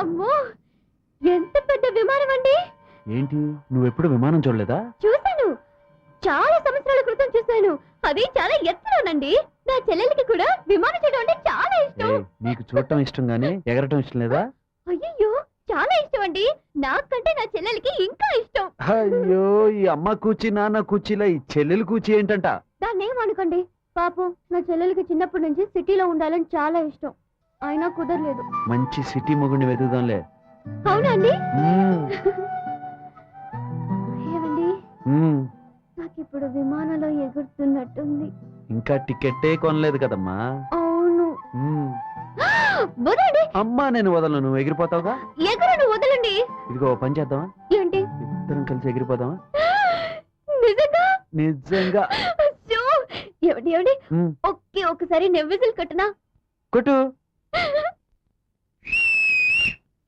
అమ్మో! ఎంత పెద్ద విమానం అండి? ఏంటి? నువ్వెప్పుడు విమానం చూడలేదా? చూశాను. చాలా సంవత్సరాల క్రితం చూశాను. అది చాలా ఎత్తులోనండి. నా చెల్లెలికి కూడా విమానం చేయడం అంటే చాలా ఇష్టం. నీకు చూడటం ఇష్టం గానీ ఎగరటం ఇష్టం లేదా? అయ్యో చాలా ఇష్టం అండి. నాకంటే నా చెల్లెలికి ఇంకా ఇష్టం. అయ్యో ఈ అమ్మ కూచి నాన్న కూచిలా ఈ చెల్లెలు కూచి ఏంటంట? దాన్ని ఏమనుకోండి పాపం నా చెల్లెలికి చిన్నప్పటి నుంచి సిటీలో ఉండాలని చాలా ఇష్టం. అయినా కుదరలేదు. మంచి సిటీ మొగుడిని వెతుకుదాంలే. అవునా అండి? ఏమండి. నాకు ఇప్పుడు విమానంలో ఎగురుతున్నట్టుంది. ఇంకా టికెట్టే కొనలేదు కదమ్మా. అవును. వదండి. అమ్మా నేను వదలను. నువ్వు ఎగిరిపోతావుగా? ఎగురును వదలండి. ఇదిగో పని చేద్దామా? ఏంటి? ఇద్దరం కలిసి ఎగిరిపోదామా? నిజంగా? నిజంగా! ఏమండి ఏమండి. ఒకే ఒకసారి నెవ్విజులు కట్టునా? కొట్టు.